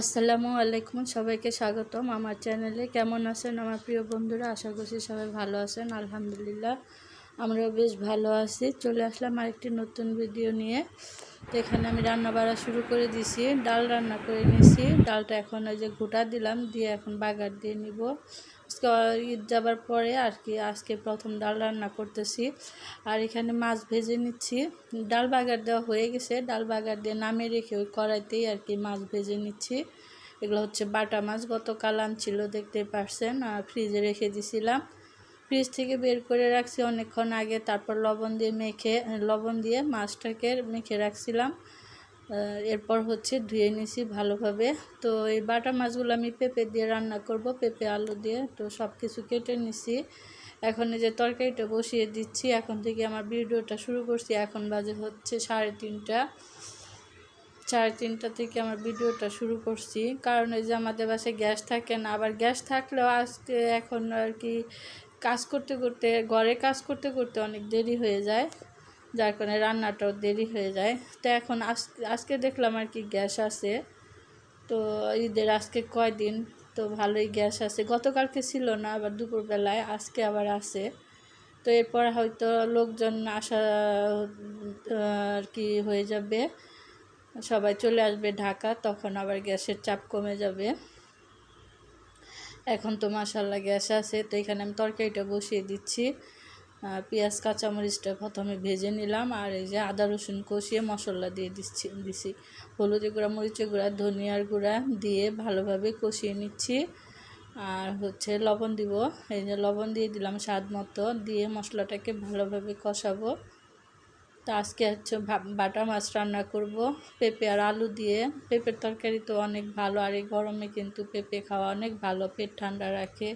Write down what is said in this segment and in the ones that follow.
আসসালামু আলাইকুম, সবাইকে স্বাগতম আমার চ্যানেলে। কেমন আছেন আমার প্রিয় বন্ধুরা? আশা করছি সবাই ভালো আছেন, আলহামদুলিল্লাহ। আমরাও বেশ ভালো আছি। চলে আসলাম আরেকটি নতুন ভিডিও নিয়ে। এখানে আমি রান্না বাড়া শুরু করে দিছি, ডাল রান্না করে নিয়েছি ডালটা এখন ওই যে ঘুটা দিলাম, দিয়ে এখন বাগার দিয়ে নিব। আজকে ঈদ যাবার পরে আর কি আজকে প্রথম ডাল রান্না করতেছি। আর এখানে মাছ ভেজে নিচ্ছি। ডাল বাগার দেওয়া হয়ে গেছে। ডাল বাগার দিয়ে নামে রেখে ওই কড়াইতেই আর কি মাছ ভেজে নিচ্ছি। এগুলো হচ্ছে বাটা মাছ। গতকাল আনছিল দেখতে পারছেন। আর ফ্রিজে রেখে দিছিলাম। ফ্রিজ থেকে বের করে রাখছি অনেকক্ষণ আগে। তারপর লবণ দিয়ে মেখে, লবণ দিয়ে মাছটাকে মেখে রাখছিলাম। এরপর হচ্ছে ধুয়ে নিছি ভালোভাবে। তো এই বাটা মাছগুলো আমি পেঁপে দিয়ে রান্না করব, পেঁপে, আলু দিয়ে। তো সব কিছু কেটে নিছি। এখন এই যে তরকারিটা বসিয়ে দিচ্ছি। এখন থেকে আমার ভিডিওটা শুরু করছি। এখন বাজে হচ্ছে সাড়ে তিনটা। সাড়ে তিনটা থেকে আমার ভিডিওটা শুরু করছি। কারণ এই যে আমাদের বাসায় গ্যাস থাকে না। আবার গ্যাস থাকলেও আজকে এখন আর কি কাজ করতে করতে, ঘরে কাজ করতে করতে অনেক দেরি হয়ে যায়। যার কারণে রান্নাটাও দেরি হয়ে যায়। তো এখন আজকে দেখলাম আর কি গ্যাস আছে। তো ঈদের আজকে কয়দিন? তো ভালোই গ্যাস আছে। গতকালকে ছিল না, আবার দুপুরবেলায়, আজকে আবার আছে। তো এরপর হয়তো লোকজন আসা আর কি হয়ে যাবে। সবাই চলে আসবে ঢাকা, তখন আবার গ্যাসের চাপ কমে যাবে। এখন তো মাসাল্লাহ গ্যাস আছে। তো এখানে আমি তরকারিটা বসিয়ে দিচ্ছি। পেঁয়াজ, কাঁচামরিচটা প্রথমে ভেজে নিলাম আর এই যে আদা, রসুন কষিয়ে মশলা দিয়ে দিচ্ছি, দিছি। হলুদি গুঁড়া, মরিচের গুঁড়া, ধনিয়ার গুঁড়া দিয়ে ভালোভাবে কষিয়ে নিচ্ছি। আর হচ্ছে লবণ দিব। এই যে লবণ দিয়ে দিলাম স্বাদ মতো, দিয়ে মশলাটাকে ভালোভাবে কষাবো। তো আজকে হচ্ছে বাটা মাছ রান্না করব। পেঁপে আর আলু দিয়ে। পেঁপের তরকারি তো অনেক ভালো, আর এই গরমে কিন্তু পেঁপে খাওয়া অনেক ভালো, পেট ঠান্ডা রাখে।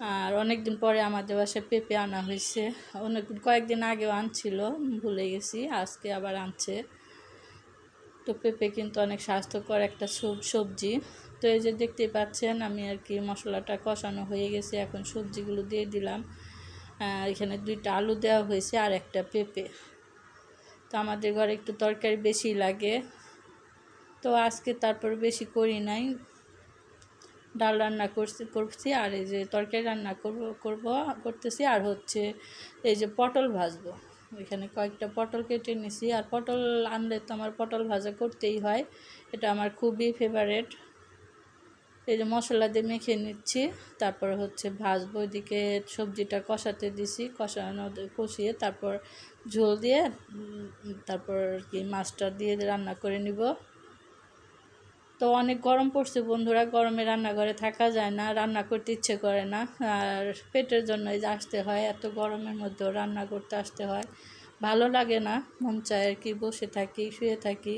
আর অনেক দিন পরে আমাদের বাসায় পেঁপে আনা হয়েছে। অনেক কয়েকদিন আগেও আনছিল, ভুলে গেছি, আজকে আবার আনছে। তো পেঁপে কিন্তু অনেক স্বাস্থ্যকর একটা সবজি। তো এই যে দেখতে পাচ্ছেন, আমি আর কি মশলাটা কষানো হয়ে গেছে, এখন সবজিগুলো দিয়ে দিলাম। এখানে দুইটা আলু দেওয়া হয়েছে আর একটা পেঁপে। তো আমাদের ঘরে একটু তরকারি বেশি লাগে। তো আজকে তারপর বেশি করি নাই। ডাল রান্না করছি করছি, আর এই যে তরকারি রান্না করব করব, করতেছি। আর হচ্ছে এই যে পটল ভাজবো। এখানে কয়েকটা পটল কেটে নিছি। আর পটল আনলে তো আমার পটল ভাজা করতেই হয়। এটা আমার খুবই ফেভারেট এই যে মশলা দিয়ে মেখে নিচ্ছি। তারপর হচ্ছে ভাজবো। ওইদিকে সবজিটা কষাতে দিছি। কষানো কষিয়ে তারপর ঝোল দিয়ে তারপর কি মাছটা দিয়ে রান্না করে নিব। তো অনেক গরম পড়ছে বন্ধুরা, গরমে রান্নাঘরে থাকা যায় না, রান্না করতে ইচ্ছে করে না। আর পেটের জন্যই আসতে হয়, এত গরমের মধ্যেও রান্না করতে আসতে হয়। ভালো লাগে না, মন চায় আর কি বসে থাকি, শুয়ে থাকি।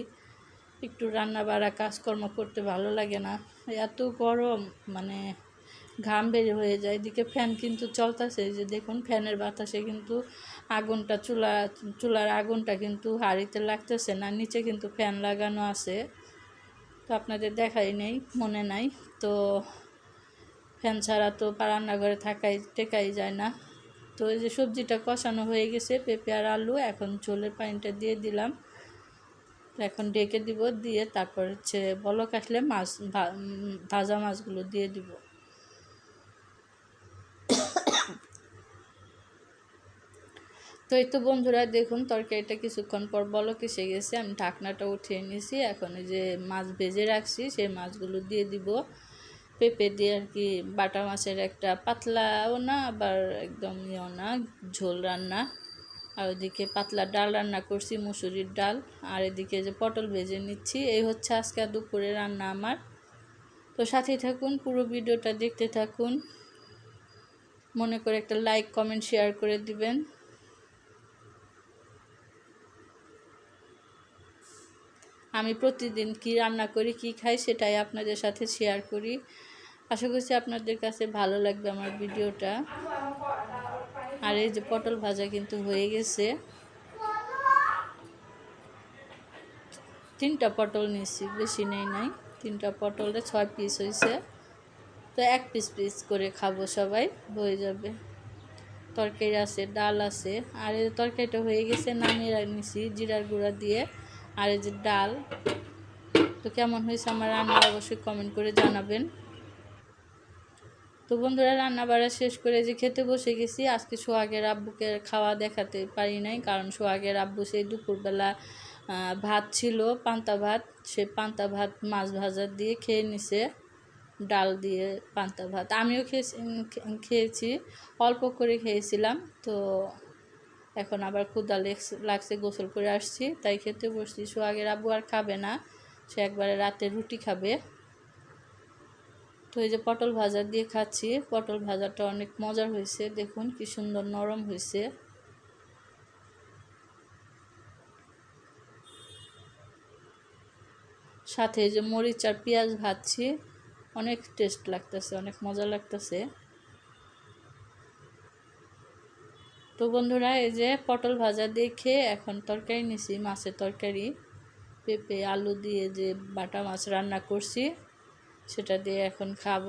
একটু রান্না বাড়া কাজকর্ম করতে ভালো লাগে না। এত গরম মানে ঘাম বের হয়ে যায়। এদিকে ফ্যান কিন্তু চলতেছে যে দেখুন ফ্যানের বাতাসে কিন্তু আগুনটা, চুলা, চুলার আগুনটা কিন্তু হাড়িতে লাগতেছে না, নিচে কিন্তু ফ্যান লাগানো আছে। তো আপনাদের দেখাই নেই, মনে নাই। তো ফ্যান ছাড়া তো রান্নাঘরে থাকাই, টেকাই যায় না। তো এই যে সবজিটা কষানো হয়ে গেছে, পেঁপে আর আলু, এখন চোলের পানিটা দিয়ে দিলাম। এখন ডেকে দিব, দিয়ে তারপর হচ্ছে বলক আসলে মাছ ভাজা মাছগুলো দিয়ে দিব। তো এই তো বন্ধুরা দেখুন তরকারিটা কিছুক্ষণ পর বলক এসে গেছে, আমি ঢাকনাটা উঠিয়ে নিয়েছি এখন যে মাছ ভেজে রাখছি, সেই মাছগুলো দিয়ে দিব। পেঁপে দিয়ে আর কি, বাটা মাছের একটা পাতলাও না, আবার একদম ইয়েও না, ঝোল রান্না। আর ওইদিকে পাতলা ডাল রান্না করছি, মুসুরির ডাল, আর এদিকে যে পটল ভেজে নিচ্ছি, এই হচ্ছে আজকে দুপুরে রান্না আমার। তো সাথেই থাকুন, পুরো ভিডিওটা দেখতে থাকুন। মনে করে একটা লাইক কমেন্ট শেয়ার করে দিবেন। আমি প্রতিদিন কি রান্না করি, কি খাই সেটাই আপনাদের সাথে শেয়ার করি। আশা করছি আপনাদের কাছে ভালো লাগবে আমার ভিডিওটা। আর এই যে পটল ভাজা কিন্তু হয়ে গেছে। তিনটা পটল নিয়েছি, বেশি নেই নাই। তিনটা পটলে ছয় পিস হয়েছে। তো এক পিস পিস করে খাব সবাই, হয়ে যাবে। তরকারি আছে, ডাল আছে। আর এই তরকারিটা হয়ে গেছে, নামিয়ে নিছি জিরার গুঁড়া দিয়ে। আর এই যে ডাল, তো কেমন হয়েছে আমার রান্না অবশ্যই কমেন্ট করে জানাবেন। তো বন্ধুরা, রান্না বাড়া শেষ করে যে খেতে বসে গেছি। আজকে সোহাগের আব্বুকে খাওয়া দেখাতে পারি নাই, কারণ সোহাগের আব্বু সেই দুপুরবেলা ভাত ছিল, পান্তা ভাত। সে পান্তা ভাত মাছ ভাজা দিয়ে খেয়ে নিছে, ডাল দিয়ে পান্তা ভাত। আমিও খেয়েছি খেয়েছি, অল্প করে খেয়েছিলাম। তো এখন আবার ক্ষুদা লাগছে, গোসল করে আসছি। তাই খেতে বসছি। সোহাগের আব্বু আর খাবে না। সে একবারে রাতে রুটি খাবে। তো এই যে পটল ভাজা দিয়ে খাচ্ছি। পটল ভাজাটা অনেক মজার হয়েছে। দেখুন কি সুন্দর নরম হয়েছে। সাথে এই যে মরিচ আর পেঁয়াজ ভাজছি। অনেক টেস্ট লাগতেছে, অনেক মজা লাগতেছে। তো বন্ধুরা, এই যে পটল ভাজা দেখে এখন তরকারি নিছি, মাছের তরকারি। পেঁপে, আলু দিয়ে যে বাটা মাছ রান্না করছি, সেটা দিয়ে এখন খাব।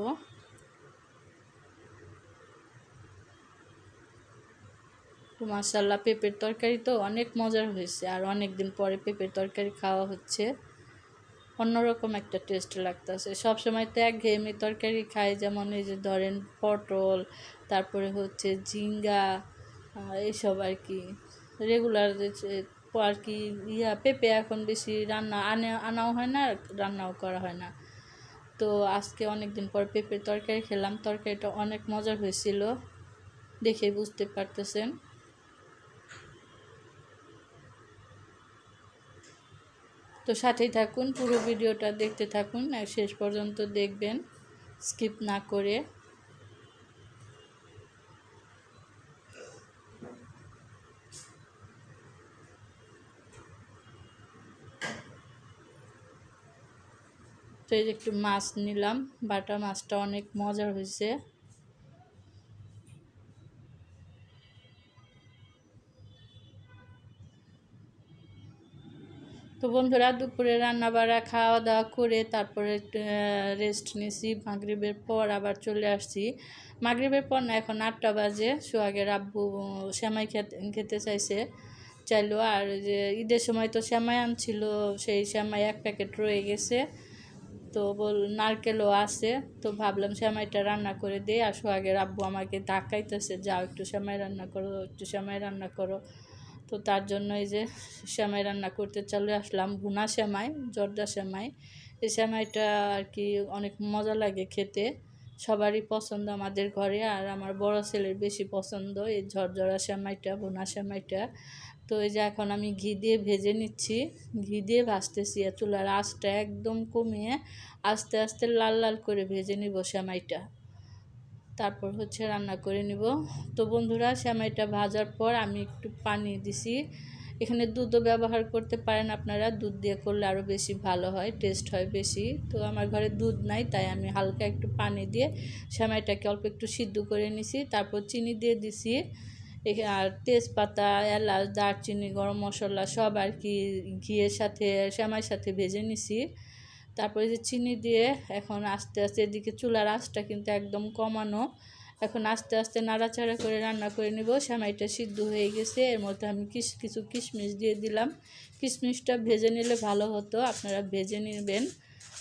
তো মাসাল্লাহ পেঁপের তরকারি তো অনেক মজার হয়েছে, আর অনেক দিন পরে পেঁপের তরকারি খাওয়া হচ্ছে। অন্যরকম একটা টেস্ট লাগতেছে। সবসময় তো এক একঘেয়েমি তরকারি খাই, যেমন এই যে ধরেন পটল, তারপরে হচ্ছে ঝিঙ্গা এইসব আর কি। রেগুলার আর কি ইয়া, পেঁপে এখন বেশি রান্না আনে, আনাও হয় না, রান্নাও করা হয় না। তো আজকে অনেক দিন পর পেঁপের তরকারি খেলাম। তরকারিটা অনেক মজার হয়েছিল, দেখে বুঝতে পারতেছেন। তো সাথেই থাকুন, পুরো ভিডিওটা দেখতে থাকুন, আর শেষ পর্যন্ত দেখবেন। স্কিপ না করে। যে একটু মাছ নিলাম, বাটা মাছটা অনেক মজার হয়েছে। তো বন্ধুরা, দুপুরে রান্না বাড়া খাওয়া দাওয়া করে তারপরে রেস্ট নিছি। মাগরিবের পর আবার চলে আসছি। মাগরিবের পর না, এখন আটটা বাজে। সোহাগের আব্বু শ্যামাই খেতে খেতে চাইছে। চাইলো, আর যে ঈদের সময় তো শ্যামাই আনছিল, সেই শ্যামাই এক প্যাকেট রয়ে গেছে। তো বল, নারকেলও আছে। তো ভাবলাম শ্যামাইটা রান্না করে দিই। আসো আগে আব্বু আমাকে ডাকাইতেছে, যাও একটু শ্যামাই রান্না করো, একটু শ্যামাই রান্না করো। তো তার জন্য এই যে শ্যামাই রান্না করতে চলে আসলাম, ভুনা শ্যামাই জর্দা শ্যামাই এই শ্যামাইটা আর কি অনেক মজা লাগে খেতে। সবারই পছন্দ আমাদের ঘরে, আর আমার বড় ছেলের বেশি পছন্দ এই ঝরঝরা শ্যামাইটা ভুনা শ্যামাইটা তো এই যে এখন আমি ঘি দিয়ে ভেজে নিচ্ছি। ঘি দিয়ে ভাজতেছি আর চুলার আঁচটা একদম কমিয়ে আস্তে আস্তে লাল লাল করে ভেজে নিব শ্যামাইটা তারপর হচ্ছে রান্না করে নিব। তো বন্ধুরা শ্যামাইটা ভাজার পর আমি একটু পানি দিছি। এখানে দুধও ব্যবহার করতে পারেন আপনারা, দুধ দিয়ে করলে আরও বেশি ভালো হয়, টেস্ট হয় বেশি। তো আমার ঘরে দুধ নাই, তাই আমি হালকা একটু পানি দিয়ে শ্যামাইটাকে অল্প একটু সিদ্ধ করে নিছি। তারপর চিনি দিয়ে দিছি। এখা- আর তেজপাতা, এলাচ, দারচিনি, গরম মশলা সব আর কি ঘিয়ের সাথে, সেমাইয়ের সাথে ভেজে নিছি। তারপরে যে চিনি দিয়ে এখন আস্তে আস্তে এদিকে চুলার আঁচটা কিন্তু একদম কমানো। এখন আস্তে আস্তে নাড়াচাড়া করে রান্না করে নেব। সেমাইটা সিদ্ধ হয়ে গেছে। এর মধ্যে আমি কিস, কিছু কিশমিশ দিয়ে দিলাম। কিশমিশটা ভেজে নিলে ভালো হতো। আপনারা ভেজে নেবেন।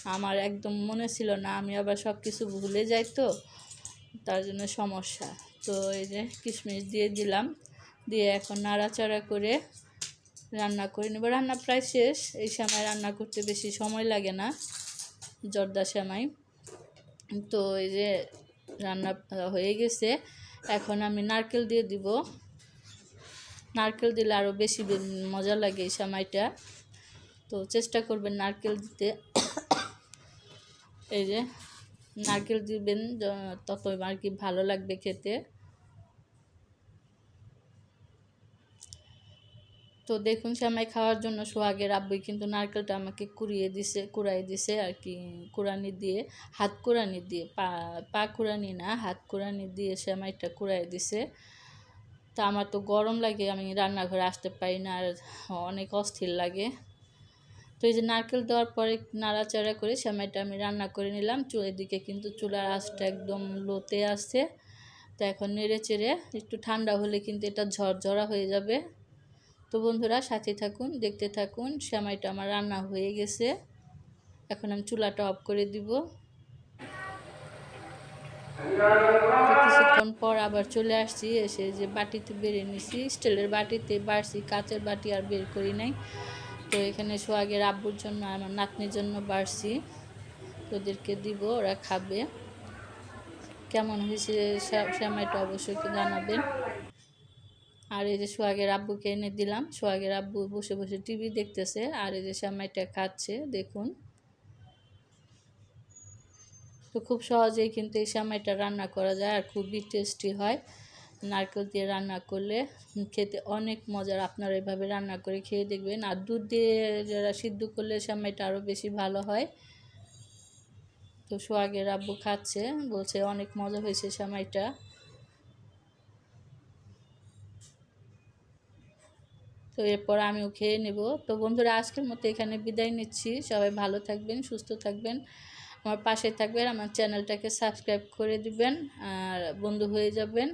আমার একদম মনে ছিল না। আমি আবার সব কিছু ভুলে যাই তো। তার জন্য সমস্যা। তো এই যে কিশমিশ দিয়ে দিলাম, দিয়ে এখন নাড়াচাড়া করে রান্না করে নেব। রান্না প্রায় শেষ, এই সময় রান্না করতে বেশি সময় লাগে না, জর্দা সেমাই। তো এই যে রান্না হয়ে গেছে, এখন আমি নারকেল দিয়ে দিব। নারকেল দিলে আরও বেশি মজা লাগে এই সময়টা। তো চেষ্টা করবেন নারকেল দিতে। এই যে নারকেল দিবেন তত আর কি ভালো লাগবে খেতে। তো দেখুন সেমাই খাওয়ার জন্য সোহাগের আব্বুই কিন্তু নারকেলটা আমাকে কুড়িয়ে দিছে, কুড়াই দিছে আর কি, কুড়ানি দিয়ে, হাত কুড়ানি দিয়ে, পা পা কুড়ানি না, হাত কুড়ানি দিয়ে সেমাইটা কুড়াই দিছে। তা আমার তো গরম লাগে, আমি রান্নাঘরে আসতে পারি না আর অনেক অস্থির লাগে। তো এই যে নারকেল দেওয়ার পরে নাড়াচাড়া করে সেমাইটা আমি রান্না করে নিলাম। চুলের দিকে কিন্তু চুলার আঁচটা একদম লোতে আসছে তো এখন নেড়ে চেড়ে একটু ঠান্ডা হলে কিন্তু এটা ঝরঝরা হয়ে যাবে। তো বন্ধুরা সাথে থাকুন, দেখতে থাকুন, সেমাইটা আমার রান্না হয়ে গেছে। এখন আমি চুলাটা অফ করে দিব। কিছুক্ষণ পর আবার চলে আসছি, এসে যে বাটিতে বেড়ে নিছি। স্টিলের বাটিতে বাড়ছি, কাচের বাটি আর বের করি নাই। তো এখানে সোহাগের আব্বুর জন্য আমার নাতনির জন্য বাড়ছি। ওদেরকে দিব, ওরা খাবে। কেমন হয়েছে সেমাইটা অবশ্যই জানাবেন। আর এই যে সোহাগের আব্বুকে এনে দিলাম। সোহাগের আব্বু বসে বসে টিভি দেখতেছে, আর এই যে সেমাইটা খাচ্ছে, দেখুন। তো খুব সহজেই কিন্তু এই সেমাইটা রান্না করা যায় আর খুবই টেস্টি হয়। নারকেল দিয়ে রান্না করলে খেতে অনেক মজার। আপনারা এভাবে রান্না করে খেয়ে দেখবেন। আর দুধ দিয়ে যারা সিদ্ধ করলে সেমাইটা আরও বেশি ভালো হয়। তো সোহাগের আব্বু খাচ্ছে, বলছে অনেক মজা হয়েছে সেমাইটা তো এরপর আমিও খেয়ে নেব। তো বন্ধুরা, আজকের মতো এখানে বিদায় নিচ্ছি। সবাই ভালো থাকবেন, সুস্থ থাকবেন। আমার পাশে থাকবেন, আমার চ্যানেলটাকে সাবস্ক্রাইব করে দিবেন, আর বন্ধু হয়ে যাবেন।